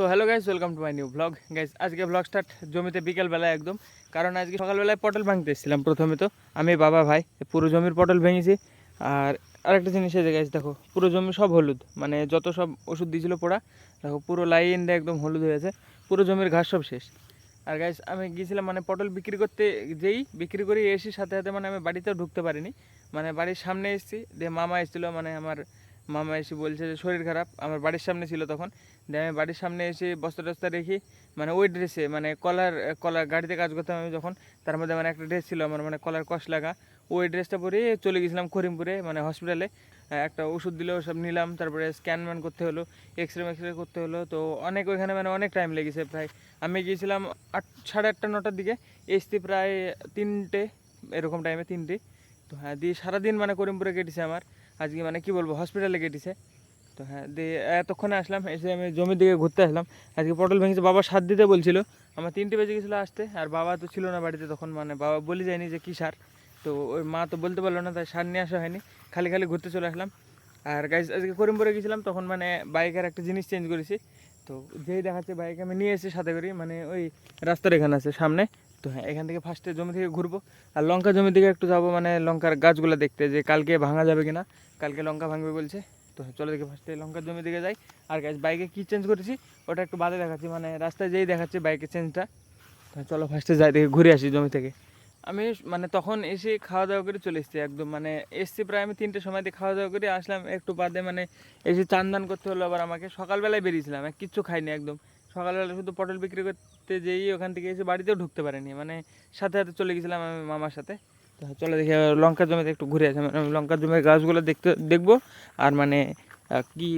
So hello guys welcome to my new blog guys আজকে blog start জমিতে বিকেলবেলায় একদম। কারণ আজকে সকালবেলায় পটল ভাঙতে এসেছিলাম প্রথমে তো। আমি বাবা ভাই, পুরো জমির পটল ভেঙেছি। আর আরেকটা জিনিস আছে গাইজ দেখো, পুরো জমি সব হলুদ। মানে যত সব ওষুধ দিয়েছিল পোড়া, দেখো, পুরো লাইন দিয়ে একদম হলুদ হয়ে আছে পুরো জমির ঘাস সব শেষ। আর গাইজ আমি গিয়েছিলাম মানে পটল বিক্রি করতে যেই, বিক্রি করে এসি সাথে সাথে মানে আমি বাড়িতেও ঢুকতে পারিনি। মানে বাড়ির সামনে এসেছি, দিয়ে মামা এসেছিল মানে আমার মামা এসে বলছে যে, শরীর খারাপ, আমার বাড়ির সামনে ছিল তখন। দিয়ে আমি বাড়ির সামনে এসে বস্তা টস্তা রেখে মানে ওই ড্রেসে মানে কলার কলার গাড়িতে কাজ করতাম আমি যখন, তার মধ্যে মানে একটা ড্রেস ছিল আমার মানে কলার কষ লাগা। ওই ড্রেসটা পরে চলে গেছিলাম করিমপুরে মানে হসপিটালে একটা ওষুধ দিল, সব নিলাম, তারপরে স্ক্যান ম্যান করতে হলো এক্স রে এক্স রে করতে হলো। তো অনেক ওইখানে মানে অনেক টাইম লেগেছে প্রায়। আমি গিয়েছিলাম আট, সাড়ে আটটা, নটার দিকে, এসছি প্রায় তিনটে, এরকম টাইমে তিনটে। তো হ্যাঁ দিয়ে সারাদিন মানে করিমপুরে কেটেছে আমার। আজকে মানে কি বলব হসপিটালে কেটেছে তো হ্যাঁ দিয়ে এতক্ষণে আসলাম, এসে আমি জমির দিকে ঘুরতে আসলাম। আজকে পটল ভেঙেছে, বাবা সার দিতে বলছিল। আমার তিনটে বেজে গেছিল আসতে, আর বাবা তো ছিল না বাড়িতে তখন মানে বাবা বলে যায়নি যে কী সার। তো ওই মা তো বলতে পারল না, তাই সার নিয়ে আসা হয়নি। খালি খালি ঘুরতে চলে আসলাম। আর গাইজ আজকে করিমপুরে গেছিলাম, তখন মানে বাইকের একটা জিনিস চেঞ্জ করেছি। তো যেই দেখাচ্ছে বাইক আমি নিয়ে এসে সাথে করি মানে ওই রাস্তার এখানে আছে, সামনে। তো হ্যাঁ এখান থেকে ফার্স্টে জমি থেকে ঘুরবো। আর লঙ্কা জমির দিকে একটু যাব মানে লঙ্কার গাছগুলো দেখতে, যে কালকে ভাঙা যাবে কিনা। কালকে লঙ্কা ভাঙবে বলছে। তো চলো দেখি ফার্স্টে লঙ্কার জমির দিকে যাই। আর গাছ বাইকে কী চেঞ্জ করেছি? ওটা একটু বাদে দেখাচ্ছি মানে রাস্তায় যেই দেখাচ্ছে বাইকের চেঞ্জটা তো চলো ফার্স্টে যাই, দেখে ঘুরে আসি জমি থেকে। আমি মানে তখন এসে খাওয়া দাওয়া করে চলে এসেছি একদম মানে এসছি প্রায় আমি তিনটে সময় দিয়ে খাওয়া দাওয়া করে আসলাম। একটু বাদে মানে এসে চান দান করতে হলো, আবার আমাকে সকালবেলায় বেরিয়েছিলাম কিচ্ছু খাইনি একদম। সকালবেলা শুধু পটল বিক্রি করতে যেই ওখান থেকে এসে বাড়িতেও ঢুকতে পারিনি। মানে সাথে সাথে চলে গেছিলাম আমি মামার সাথে। তো চলে দেখি লঙ্কার জমিতে একটু ঘুরে আসি। মানে লঙ্কার জমির গাছগুলো দেখতে দেখব। আর মানে কি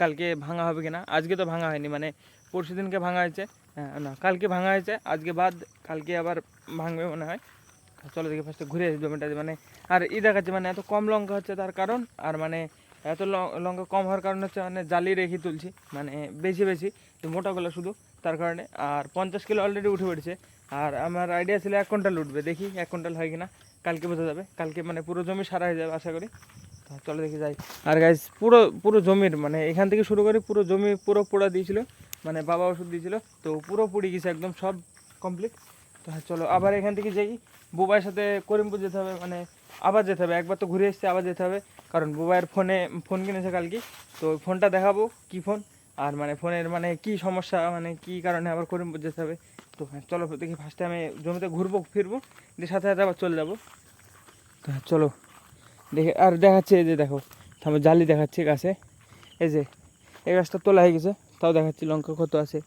কালকে ভাঙা হবে কিনা? আজকে তো ভাঙা হয়নি মানে পরশু দিনকে ভাঙা হয়েছে। হ্যাঁ, না কালকে ভাঙা হয়েছে আজকে বাদ কালকে আবার ভাঙবে মনে হয়। চলো দেখি ফার্স্টে ঘুরে আসি জমিটা মানে আর ই দেখাচ্ছে মানে এত কম লঙ্কা হচ্ছে তার কারণ। আর মানে এত লঙ্কা কম হওয়ার কারণ হচ্ছে মানে জালি রেখে তুলছি মানে বেশি বেশি, তো মোটাগুলো শুধু, তার কারণে। আর পঞ্চাশ কিলো অলরেডি উঠে পড়েছে। আর আমার আইডিয়া ছিল এক কুইন্টাল উঠবে, দেখি এক কুইন্টাল হয় কিনা, কালকে বোঝা যাবে, কালকে মানে পুরো জমি সারা হয়ে যাবে, আশা করি। চলো দেখি যাই। আর গাইজ পুরো পুরো জমির মানে এখান থেকে শুরু করে পুরো জমি, পুরো পোড়া দিয়েছিল মানে বাবা ওষুধ দিয়েছিল, তো পুরো পুড়ে গেছে একদম সব কমপ্লিট তো হ্যাঁ চলো আবার এখান থেকে যাই। বুবাইয়ের সাথে করিমপুর যেতে হবে মানে আবার যেতে হবে, একবার তো ঘুরে এসছে, আবার যেতে হবে। কারণ বুবাইয়ের ফোনে, ফোন কিনেছে কালকে। তো ফোনটা দেখাবো, কি ফোন? আর মানে ফোনের মানে কি সমস্যা মানে কি কারণে আবার করিমপুর যেতে হবে? তো হ্যাঁ চলো দেখি ফার্স্টে আমি জমিতে ঘুরবো, ফিরবো, দিয়ে সাথে সাথে আবার চলে যাব। তো হ্যাঁ চলো। দেখে, আর দেখাচ্ছে এই যে দেখো থামো জালি দেখাচ্ছে গাছে। এই যে, এই গাছটা তোলা হয়ে গেছে, তাও দেখাচ্ছি, লঙ্কা কত আছে।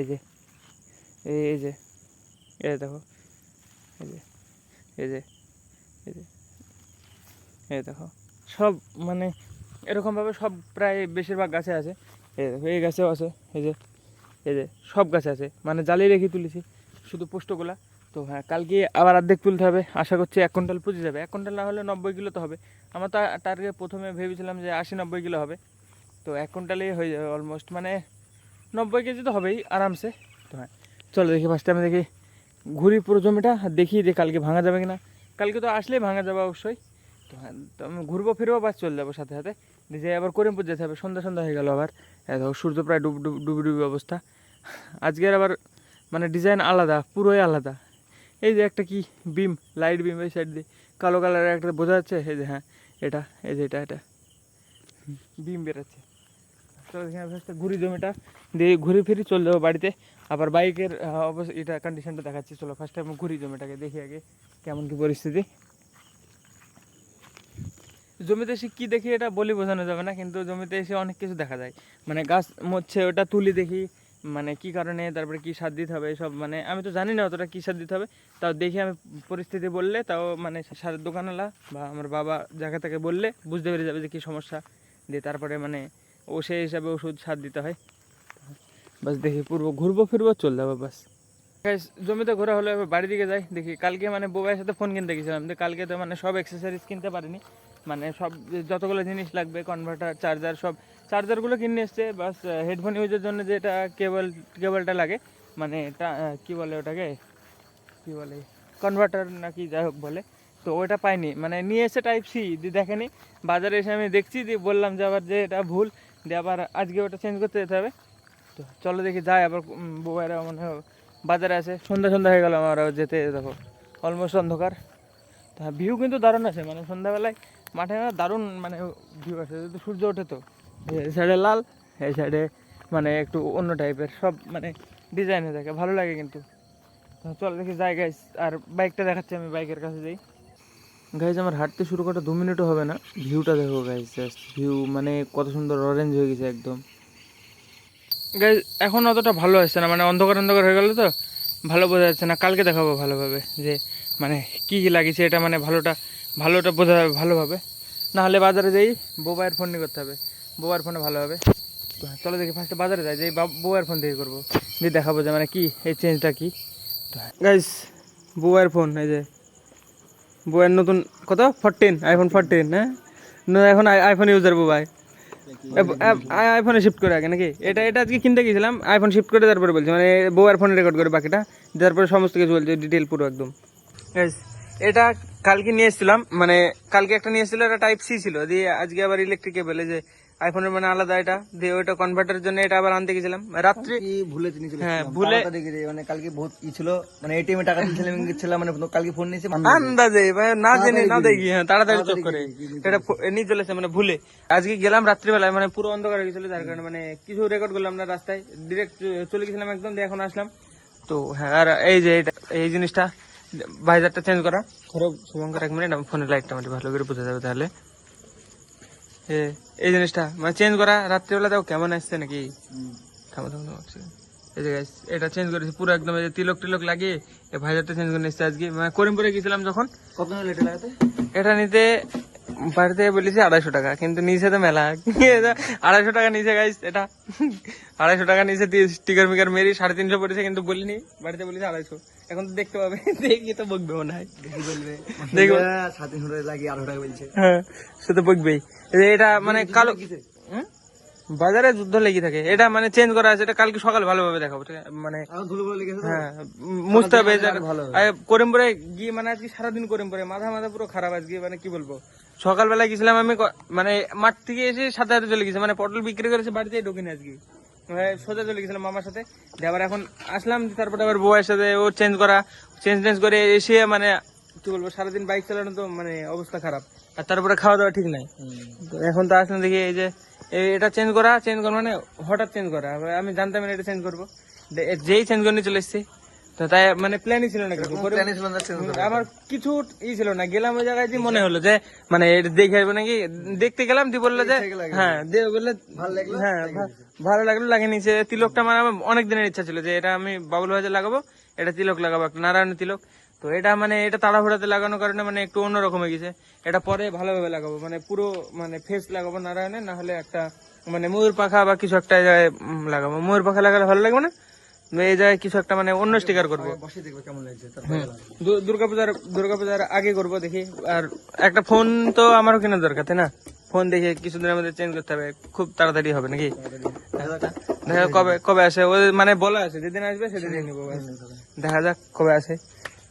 এই যে, এই এই যে এই দেখো, এই যে এই যে এই যে। এই দেখো। সব মানে এরকমভাবে সব প্রায় বেশিরভাগ গাছে আছে। এই দেখো, এই গাছেও আছে, এই যে এই যে সব গাছে আছে। মানে জালি রেখে তুলেছি, শুধু পোস্টগুলা তো হ্যাঁ কালকে আবার অর্ধেক তুলতে হবে। আশা করছি এক কুইন্টাল পুজো যাবে। এক কুইন্টাল না হলে নব্বই কিলো তো হবে। আমার তো টার্গেট প্রথমে ভেবেছিলাম যে আশি নব্বই কিলো হবে। তো এক কুইন্টালেই হয়ে যাবে অলমোস্ট মানে নব্বই কেজি তো হবেই আরামসে। তো হ্যাঁ চলো দেখি ফার্স্টে আমি দেখি ঘুরি পুরো জমিটা, দেখি যে কালকে ভাঙা যাবে কিনা। কালকে তো আসলেই ভাঙা যাবে অবশ্যই। তো হ্যাঁ তো আমি ঘুরবো, ফিরবো, বাস চলে যাব সাথে সাথে। নিজে আবার করিমপুর যেতে হবে, সন্ধ্যা সন্ধ্যা হয়ে গেল আবার। সূর্য প্রায় ডুব ডুব ডুবি ডুবি অবস্থা। আজকের আবার মানে ডিজাইন আলাদা, পুরোই আলাদা। এই যে একটা কি বিম লাইট বিম এই সাইড দিয়ে, কালো কালারের একটা বোঝা যাচ্ছে? এই যে হ্যাঁ এটা, এই যে এটা এটা। বিম বেরোচ্ছে। ঘুরি জমিটা দিয়ে ঘুরে ফিরি চলে যাব বাড়িতে। আবার বাইকের অবস্থা, এটা কন্ডিশনটা দেখাচ্ছি, চলো ফার্স্ট টাইম ঘুরি জমিটাকে দেখি আগে, কেমন কি পরিস্থিতি। জমিতে এসে কী দেখি এটা বলি বোঝানো যাবে না, কিন্তু জমিতে এসে অনেক কিছু দেখা যায়। মানে গাছ মরছে ওটা তুলি দেখি মানে কি কারণে, তারপরে কি সার দিতে হবে সব মানে আমি তো জানি না অতটা কী সার দিতে হবে, তাও দেখি আমি পরিস্থিতি বললে, তাও মানে সারের দোকানওয়ালা বা আমার বাবা যাকে তাকে বললে বুঝতে পেরে যাবে যে কী সমস্যা। দিয়ে তারপরে মানে ও সেই হিসাবে ওষুধ সার দিতে হয়। বাস দেখি পূর্ব, ঘুরবো ফিরবো, চলে যাব বাস। জমিতে ঘোরা হলো, এবার বাড়ি দিকে যাই, দেখি। কালকে মানে বউয়ের সাথে ফোন কিনতে গেছিলাম কালকে তো মানে সব এক্সেসরিজ কিনতে পারিনি। মানে সব যতগুলো জিনিস লাগবে কনভার্টার চার্জার সব চার্জারগুলো কিনে এসছে, বাস হেডফোন ইউজের জন্য যেটা কেবল কেবলটা লাগে মানে এটা কি বলে ওটাকে? কি বলে? কনভার্টার নাকি যাই হোক বলে, তো ওটা পাইনি মানে নিয়ে এসে টাইপ সি দিয়ে দেখেনি, বাজারে এসে আমি দেখছি দিয়ে বললাম যে আবার যে এটা ভুল দিয়ে আবার আজকে ওটা চেঞ্জ করতে যেতে হবে, তো চলো দেখি যাই, আবার বউয়েরা মনে হয় বাজারে আছে সন্ধ্যা সন্ধ্যা হয়ে গেল, আমার যেতে, দেখো অলমোস্ট অন্ধকার, তা ভিউ কিন্তু দারুণ আছে মানে সন্ধ্যাবেলায় মাঠে দারুণ মানে ভিউ আছে। যেহেতু সূর্য ওঠে তো, এই সাইডে লাল, এই সাইডে মানে একটু অন্য টাইপের সব মানে ডিজাইনে থাকে ভালো লাগে কিন্তু। চল দেখি যাই গাইস আর বাইকটা দেখাচ্ছি আমি বাইকের কাছে যাই। গাইজ আমার হাঁটতে শুরু করতে দু মিনিটও হবে না। ভিউটা দেখো গাইজ জাস্ট ভিউ মানে কত সুন্দর অরেঞ্জ হয়ে গেছে একদম। গাইজ এখন অতটা ভালো আসছে না মানে অন্ধকার অন্ধকার হয়ে গেলো তো ভালো বোঝা যাচ্ছে না। কালকে দেখাবো ভালোভাবে যে মানে কী কি লাগিয়েছে, এটা মানে ভালোটা ভালোটা বোঝা যাবে ভালোভাবে। না হলে বাজারে যাই মোবাইল ফোন নিয়ে করতে হবে। মোবাইল ফোনে ভালো হবে। চলো দেখি ফার্স্টে বাজারে যাই যে মোবাইল ফোন দিয়ে করব। দিয়ে দেখাবো যে মানে কি, এই চেঞ্জটা কি। গাইজ মোবাইল ফোন এই যে। বইয়ের নতুন, কত? ফোরটিন আইফোন ফোরটিন হ্যাঁ? এখন আইফোন ইউজার ভাই। আইফোনে শিফট করে আগে নাকি? এটা এটা আজকে কিনতে গেছিলাম আইফোন শিফট করে তারপরে বলছি মানে বউয়ের ফোনে রেকর্ড করে বাকিটা। তারপরে সমস্ত কিছু বলছে ডিটেল পুরো একদম। এটা কালকে নিয়ে এসেছিলাম মানে কালকে একটা নিয়ে এসেছিল এটা টাইপ সি ছিল। দিয়ে আজকে আবার ইলেকট্রিক কেবল যে আইফোনের মানে আলাদা এটা। দিয়ে ওইটা কনভার্টারের জন্য এটা আবার আনতে গেছিলাম। রাত্রে ভুলে চলে হ্যাঁ, ভুলে- মানে কালকে বহুত ই ছিল। মানে এটিএম এ টাকা দিয়েছিলাম গেছিলাম মানে কালকে ফোন নিয়েছে আন্দাজে ভাই না জেনে না দেখি হ্যাঁ তাড়াতাড়ি চোখ করে। এটা নিয়ে চলেছে মানে ভুলে। আজকে গেলাম রাত্রিবেলায় মানে পুরো অন্ধকার হয়ে গেছিল যার কারণে মানে কিছু রেকর্ড করলাম না রাস্তায়। ডিরেক্ট চলে গেছিলাম একদম দিয়ে এখন আসলাম। তো হ্যাঁ আর এই যে এটা এই জিনিসটা ভাইজারটা চেঞ্জ করা। ধরো শুভঙ্কর এক মিনিট আমি ফোনের লাইটটা মানে ভালো করে বোঝা যাবে তাহলে। এই জিনিসটা মানে চেঞ্জ করা রাত্রিবেলা দেখো কেমন আসছে নাকি? থামো থামো থামো, এই যে এটা চেঞ্জ করেছি পুরো একদম এই যে তিলক টিলক লাগিয়ে এই ভাইজারটা চেঞ্জ করে নিচ্ছে আজকে। মানে করিমপুরে গেছিলাম যখন। কত লাগাতে? এটা নিতে বাড়িতে বলেছি আড়াইশো টাকা কিন্তু নিচে তো মেলা। আড়াইশো টাকা নিচে গাইস এটা। আড়াইশো টাকা নিচে দিয়ে স্টিকার মিকার মেরি সাড়ে তিনশো পড়েছে কিন্তু বলিনি। বাড়িতে বলেছি আড়াইশো। এখন তো দেখতে পাবে। দেখি তো বকবে মনে হয়। দেখবে বলবে। দেখো। সাত তিনশো টাকা লাগিয়ে আড়াইশো টাকা বলছে। হ্যাঁ সে তো বকবেই। এটা মানে কালো? বাজারে যুদ্ধ লেগে থাকে। এটা মানে চেঞ্জ করা আছে এটা কালকে সকালে ভালোভাবে দেখাবো মানে? হ্যাঁ মুছতে হবে করিমপুরে গিয়ে মানে আজকে সারাদিন করিমপুরে মাথা মাথা পুরো খারাপ আজকে মানে কি বলব? সকালবেলা গেছিলাম আমি মানে মাঠ থেকে এসে সাথে সাথে চলে গেছি মানে পটল বিক্রি করেছে বাড়িতে ঢুকিনি আজকে। হ্যাঁ, সোজা চলে গেছিলাম মামার সাথে। আবার এখন আসলাম তারপরে আবার বউয়ের সাথে ও চেঞ্জ করা চেঞ্জ টেঞ্জ করে এসে মানে কি বলব সারাদিন বাইক চালানো তো মানে অবস্থা খারাপ। আর তারপরে খাওয়া দাওয়া ঠিক নাই। এখন তো আসলাম দেখি এই যে এটা চেঞ্জ করা চেঞ্জ করা মানে হঠাৎ চেঞ্জ করা। আমি জানতাম না এটা চেঞ্জ করব। যেই চেঞ্জ করে চলে এসেছি তো তাই মানে প্ল্যানই ছিল না কিছু। আমার কিছু ই ছিল না। গেলাম ওই জায়গায় যে মনে হলো যে মানে দেখে আসব নাকি? দেখতে গেলাম দিয়ে বলল যে হ্যাঁ দিয়ে বললে ভালো লাগল হ্যাঁ ভালো লাগল লাগিয়ে নিচে তিলকটা মানে আমার অনেক দিনের ইচ্ছা ছিল যে এটা আমি বাবুল ভাজে লাগাবো এটা তিলক লাগাবো একটা নারায়ণ তিলক। তো এটা মানে এটা তাড়াহুড়াতে লাগানোর কারণে মানে একটু অন্যরকম হয়ে গেছে। এটা পরে ভালোভাবে লাগাবো মানে পুরো মানে ফেস লাগাবো নারায়ণের না হলে একটা মানে ময়ূর পাখা বা কিছু একটা জায়গায় লাগাবো। ময়ূর পাখা লাগালে ভালো লাগবে না? এই জায়গায় কিছু একটা মানে অন্য স্টিকার করব। দুর্গাপূজার দুর্গাপূজার আগে করব দেখি। আর একটা ফোন তো আমারও কেনার দরকার তাই না? ফোন দেখে কিছুদিনের মধ্যে চেঞ্জ করতে হবে খুব তাড়াতাড়ি হবে নাকি? দেখা যাক কবে কবে আসে। ও মানে বলা আছে যেদিন আসবে সেদিন নিবো দেখা যাক কবে আসে।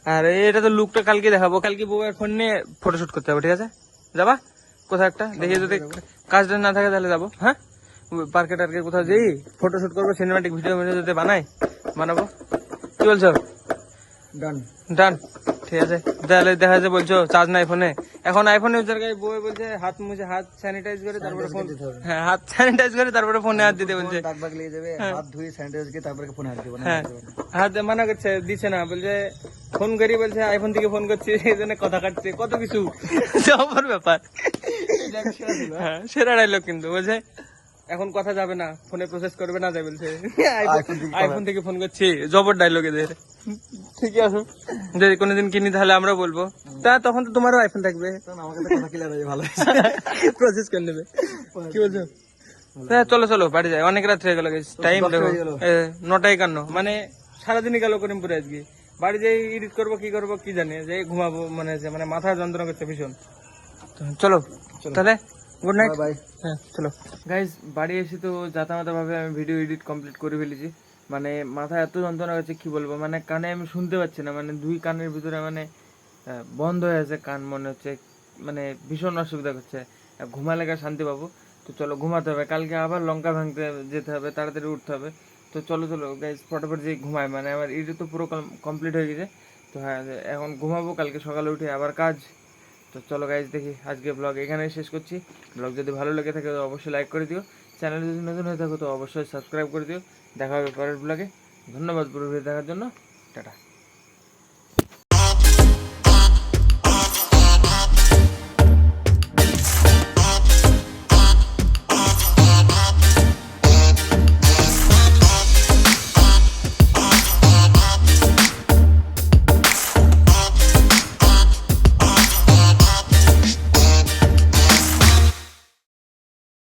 আর এটা তো লুকটা কালকে দেখাবো। কালকে বউ ফোন নিয়ে ফটোশুট করতে হবে ঠিক আছে? যাবা? কোথাও একটা? দেখি যদি কাজটা না থাকে তাহলে যাব হ্যাঁ? পার্কে টার্কে কোথাও যেই ফটোশুট করব সিনেমাটিক ভিডিও ভিডিও যদি বানাই বানাবো। কি বলছো? ডান ডান ঠিক আছে। তাহলে দেখা যায় বলছো চার্জ নাই ফোনে এখন আইফোন ইউজার গাই বই বলছে হাত মুছে হাত স্যানিটাইজ করে তারপরে ফোন হ্যাঁ হাত স্যানিটাইজ করে তারপরে ফোনে হাত দিতে বলছে। দাগ লেগে যাবে হাত ধুয়ে স্যানিটাইজ করে তারপরে ফোন হাত দেবো না হ্যাঁ। হাত মানা করছে দিচ্ছে না বলছে ফোন করি বলছে আইফোন থেকে ফোন করছি এই জন্য কথা কাটছে কত কিছু। সবার ব্যাপার। হ্যাঁ সেরা ডাইলগ কিন্তু বলছে এখন কথা যাবে না ফোনে প্রসেস করবে না যাই বলছে। আইফোন থেকে ফোন করছি জবর ডায়লগ এদের। ঠিক আছে। যদি কোনোদিন কিনি তাহলে আমরা বলব। তা তখন তো তোমারও আইফোন থাকবে। তখন আমাকে তো কথা ক্লিয়ার ভালো প্রসেস করে নেবে। কি বলছো? হ্যাঁ চলো চলো বাড়ি যাই। অনেক রাত হয়ে গেল টাইম দেখো। নটা একান্ন। মানে সারাদিনই গেল করিমপুরে আজকে। বাড়ি যাই এডিট করব কি করব কি জানি। যে ঘুমাবো মানে মানে মাথা যন্ত্রণা করছে ভীষণ। চলো। তাহলে গুড নাইট বাই হ্যাঁ চলো। গাইজ বাড়ি এসে তো যাতামাতা ভাবে আমি ভিডিও এডিট কমপ্লিট করে ফেলেছি। মানে মাথা এত যন্ত্রণা হচ্ছে কি বলব? মানে কানে আমি শুনতে পাচ্ছি না। মানে দুই কানের ভিতরে মানে বন্ধ হয়ে আছে কান, মনে হচ্ছে মানে ভীষণ অসুবিধা করছে। ঘুমালে শান্তি পাবো। তো চলো, ঘুমাতে হবে। কালকে আবার লঙ্কা ভাঙতে যেতে হবে, তাড়াতাড়ি উঠতে হবে। তো চলো চলো গাইজ ফটোফট যে ঘুমাই। মানে আমার ইডি তো পুরো কমপ্লিট হয়ে গেছে। তো হ্যাঁ এখন ঘুমাবো, কালকে সকালে উঠে আবার কাজ। তো চলো গাইজ দেখি আজকে ব্লগ এখানেই শেষ করছি। ব্লগ যদি ভালো লেগে থাকে, তো অবশ্যই লাইক করে দিও। চ্যানেল যদি নতুন হয়ে থাকো, তো অবশ্যই সাবস্ক্রাইব করে দিও। দেখা হবে পরের ব্লগে ধন্যবাদ পুরো ভিডিও দেখার জন্য। টাটা।